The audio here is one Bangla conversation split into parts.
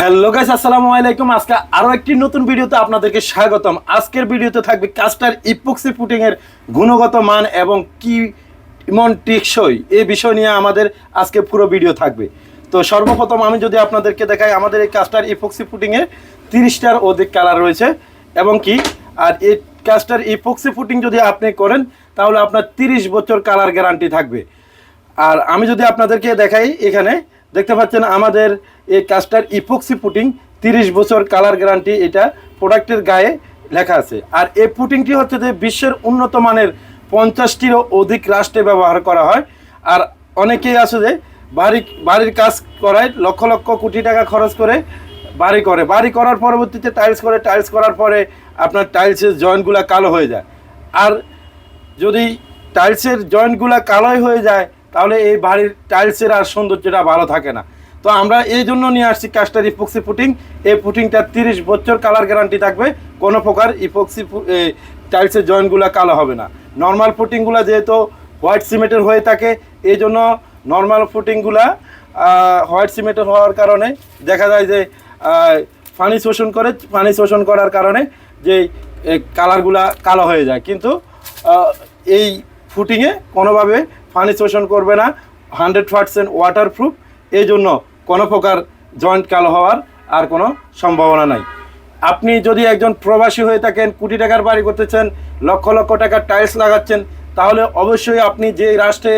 হ্যালো গাইস আসসালামু আলাইকুম। আজকে আরও একটি নতুন ভিডিওতে আপনাদেরকে স্বাগতম। আজকের ভিডিওতে থাকবে কাস্টার ইপক্সি পুটিং এর গুণগত মান এবং কি মন টেকসই এই বিষয় নিয়ে আমাদের আজকে পুরো ভিডিও থাকবে। তো সর্বপ্রথম আমি যদি আপনাদেরকে দেখাই, আমাদের এই কাস্টার ইপক্সি পুটিং এর তিরিশটার অধিক কালার রয়েছে এবং কি? আর এই কাস্টার ইপক্সি পুটিং যদি আপনি করেন, তাহলে আপনার তিরিশ বছর কালার গ্যারান্টি থাকবে। আর আমি যদি আপনাদেরকে দেখাই এখানে দেখতে পাচ্ছেন আমাদের এই কাস্টার ইপক্সি পুটিং তিরিশ বছর কালার গ্যারান্টি এটা প্রোডাক্টের গায়ে লেখা আছে। আর এই পুটিংটি হচ্ছে যে বিশ্বের উন্নত মানের পঞ্চাশটিরও অধিক রাষ্ট্রে ব্যবহার করা হয়। আর অনেকেই আছে যে বাড়ি, বাড়ির কাজ করায় লক্ষ লক্ষ কোটি টাকা খরচ করে বাড়ি করে। বাড়ি করার পরবর্তীতে টাইলস করে টাইলস করার পরে আপনার টাইলসের জয়েন্টগুলো কালো হয়ে যায়। আর যদি টাইলসের জয়েন্টগুলো কালোই হয়ে যায় তাহলে এই বাড়ির টাইলসের আর সৌন্দর্যটা ভালো থাকে না। তো আমরা এই জন্য নিয়ে আসছি কাস্টার ইপক্সি পুটিং এই পুটিংটা তিরিশ বছর কালার গ্যারান্টি থাকবে। কোনো প্রকার ইপক্সি টাইলসের জয়েন্টগুলো কালো হবে না। নর্মাল পুটিংগুলো যেহেতু হোয়াইট সিমেন্টের হয়ে থাকে, এই জন্য নর্মাল ফুটিংগুলা হোয়াইট সিমেন্টের হওয়ার কারণে দেখা যায় যে পানি শোষণ করে, পানি শোষণ করার কারণে যে কালারগুলা কালো হয়ে যায়। কিন্তু এই ফুটিংয়ে কোনোভাবে পানি শোষণ করবে না হান্ড্রেড পার্সেন্ট ওয়াটারপ্রুফ এই জন্য কোনো প্রকার জয়েন্ট কালো হওয়ার আর কোনো সম্ভাবনা নাই। আপনি যদি একজন প্রবাসী হয়ে থাকেন, কোটি টাকার বাড়ি করতেছেন, লক্ষ লক্ষ টাকার টাইলস লাগাচ্ছেন, তাহলে অবশ্যই আপনি যে রাষ্ট্রে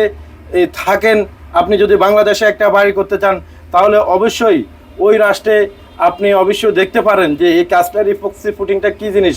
থাকেন, আপনি যদি বাংলাদেশে একটা বাড়ি করতে চান, তাহলে অবশ্যই ওই রাষ্ট্রে আপনি অবশ্যই দেখতে পারেন যে এই কাস্টার ইপক্সি ফুটিংটা কী জিনিস।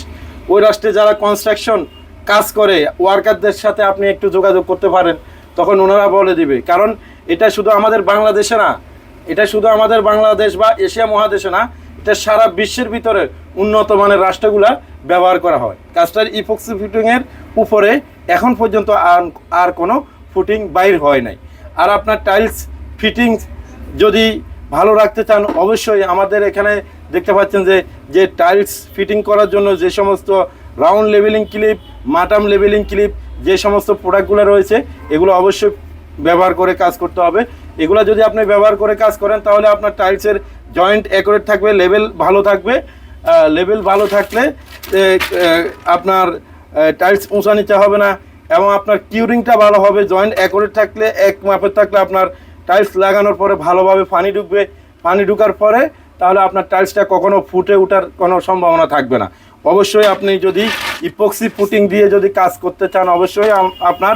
ওই রাষ্ট্রে যারা কনস্ট্রাকশন কাজ করে ওয়ার্কারদের সাথে আপনি একটু যোগাযোগ করতে পারেন, তখন ওনারা বলে দিবে। কারণ এটা শুধু আমাদের বাংলাদেশে না, এটা শুধু আমাদের বাংলাদেশ বা এশিয়া মহাদেশে না, এটা সারা বিশ্বের ভিতরে উন্নত মানের রাষ্ট্রগুলা ব্যবহার করা হয়। কাস্টার ইপক্সি ফুটিংয়ের উপরে এখন পর্যন্ত আর- আর কোনো ফুটিং বাইর হয় নাই। আর আপনার টাইলস ফিটিংস যদি ভালো রাখতে চান, অবশ্যই আমাদের এখানে দেখতে পাচ্ছেন যে যে টাইলস ফিটিং করার জন্য যে সমস্ত রাউন্ড লেভেলিং ক্লিপ মাটাম লেভেলিং ক্লিপ যে সমস্ত প্রোডাক্টগুলো রয়েছে, এগুলো অবশ্যই ব্যবহার করে কাজ করতে হবে। এগুলো যদি আপনি ব্যবহার করে কাজ করেন, তাহলে আপনার টাইলসের জয়েন্ট অ্যাকুরেট থাকবে লেভেল ভালো থাকবে। লেভেল ভালো থাকলে আপনার টাইলস উঁচা নিচা হবে না, এবং আপনার কিউরিংটা ভালো হবে। জয়েন্ট অ্যাকুরেট থাকলে, এক মাপের থাকলে আপনার টাইলস লাগানোর পরে ভালোভাবে পানি ঢুকবে। পানি ঢুকার পরে, তাহলে আপনার টাইলসটা কখনো ফুটে ওঠার কোনো সম্ভাবনা থাকবে না। অবশ্যই আপনি যদি ইপক্সি পুটিং দিয়ে যদি কাজ করতে চান, অবশ্যই আপনার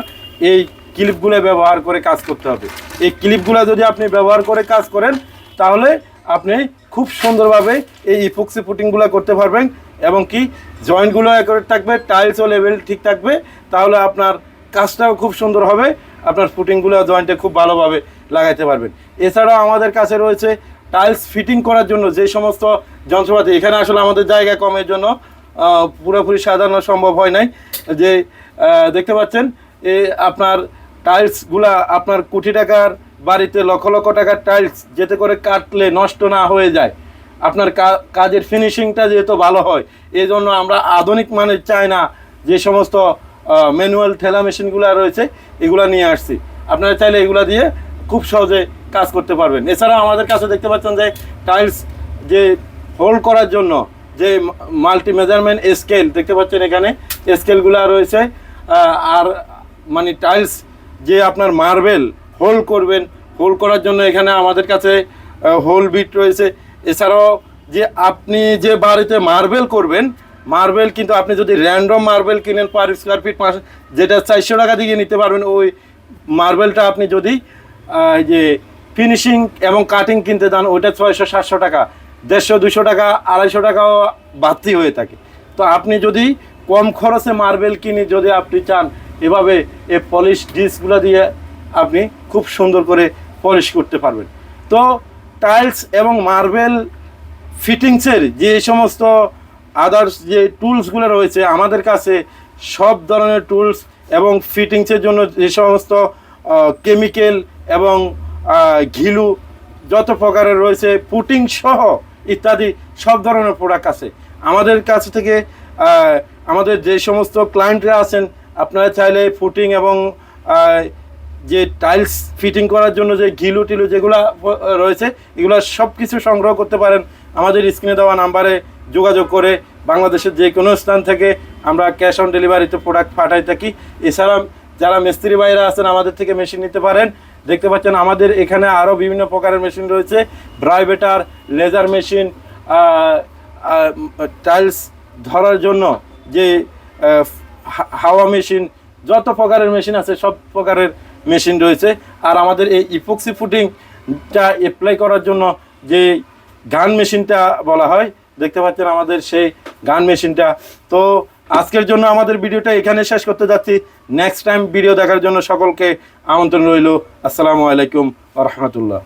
এই ক্লিপগুলো ব্যবহার করে কাজ করতে হবে। এই ক্লিপগুলো যদি আপনি ব্যবহার করে কাজ করেন, তাহলে আপনি খুব সুন্দরভাবে এই ইপক্সি পুটিংগুলো করতে পারবেন এবং কি জয়েন্টগুলো অ্যাকুরেট থাকবে টাইলসও লেভেল ঠিক থাকবে, তাহলে আপনার কাজটাও খুব সুন্দর হবে, আপনার ফুটিংগুলো জয়েন্টে খুব ভালোভাবে লাগাইতে পারবেন। এছাড়াও আমাদের কাছে রয়েছে টাইলস ফিটিং করার জন্য যে সমস্ত যন্ত্রপাতি, এখানে আসলে আমাদের জায়গা কমের জন্য পুরোপুরি সাজানো সম্ভব হয় নাই। যে দেখতে পাচ্ছেন, এ আপনার টাইলসগুলা আপনার কোটি টাকার বাড়িতে লক্ষ লক্ষ টাকার টাইলস যেতে করে কাটলে নষ্ট না হয়ে যায়। আপনার কাজের ফিনিশিংটা যেহেতু ভালো হয় এই জন্য আমরা আধুনিক মানের চাই না যে সমস্ত ম্যানুয়াল ঠেলা মেশিনগুলো রয়েছে, এগুলো নিয়ে আসছি। আপনারা চাইলে এগুলো দিয়ে খুব সহজে কাজ করতে পারবেন। এছাড়াও আমাদের কাছে দেখতে পাচ্ছেন যে, টাইলস যে হোল্ড করার জন্য যে মাল্টি মেজারমেন্ট স্কেল দেখতে পাচ্ছেন এখানে স্কেলগুলো রয়েছে আর মানে টাইলস যে আপনার মার্বেল হোল করবেন হোল করার জন্য এখানে আমাদের কাছে হোল বিট রয়েছে। এছাড়াও যে আপনি যে বাড়িতে মার্বেল করবেন মার্বেল কিন্তু আপনি যদি র্যান্ডম মার্বেল কিনেন পার স্কোয়ার ফিট পাঁচ যেটা চারশো টাকা দিয়ে নিতে পারবেন, ওই মার্বেলটা আপনি যদি যে ফিনিশিং এবং কাটিং কিনতে যান, ওইটা ছয়শো, সাতশো টাকা। দেড়শো, দুশো টাকা, আড়াইশো টাকাও বাড়তি হয়ে থাকে। তো আপনি যদি কম খরচে মার্বেল কিনে যদি আপনি চান, এভাবে এই পলিশ ডিসগুলো দিয়ে আপনি খুব সুন্দর করে পলিশ করতে পারবেন। তো টাইলস এবং মার্বেল ফিটিংসের যে সমস্ত আদার্স যে টুলসগুলো রয়েছে, আমাদের কাছে সব ধরনের টুলস এবং ফিটিংসের জন্য যে সমস্ত কেমিক্যাল এবং ঘিলু যত প্রকারের রয়েছে, পুটিং সহ ইত্যাদি, সব ধরনের প্রোডাক্ট আছে। আমাদের কাছ থেকে আমাদের যে সমস্ত ক্লায়েন্টরা আছেন, আপনারা চাইলে ফুটিং এবং যে টাইলস ফিটিং করার জন্য যে ঘিলু টিলু যেগুলো রয়েছে, এগুলো সব কিছু সংগ্রহ করতে পারেন। আমাদের স্ক্রিনে দেওয়া নাম্বারে যোগাযোগ করে বাংলাদেশের যে কোনো স্থান থেকে আমরা ক্যাশ অন ডেলিভারিতে প্রোডাক্ট পাঠাই থাকি। এছাড়া যারা মিস্ত্রি ভাইরা আছেন, আমাদের থেকে মেশিন নিতে পারেন। দেখতে পাচ্ছেন আমাদের এখানে আরও বিভিন্ন প্রকারের মেশিন রয়েছে। ব্রাইভেটার লেজার মেশিন টাইলস ধরার জন্য যে হাওয়া মেশিন যত প্রকারের মেশিন আছে, সব প্রকারের মেশিন রয়েছে। আর আমাদের এই ইপক্সি ফুটিংটা অ্যাপ্লাই করার জন্য যে গান মেশিনটা বলা হয়, দেখতে পাচ্ছেন আমাদের সেই গান মেশিনটা তো আজকের জন্য আমাদের ভিডিওটা এখানে শেষ করতে যাচ্ছি। নেক্সট টাইম ভিডিও দেখার জন্য সকলকে আমন্ত্রণ রইল। আসসালামু আলাইকুম রহমতুল্লাহ।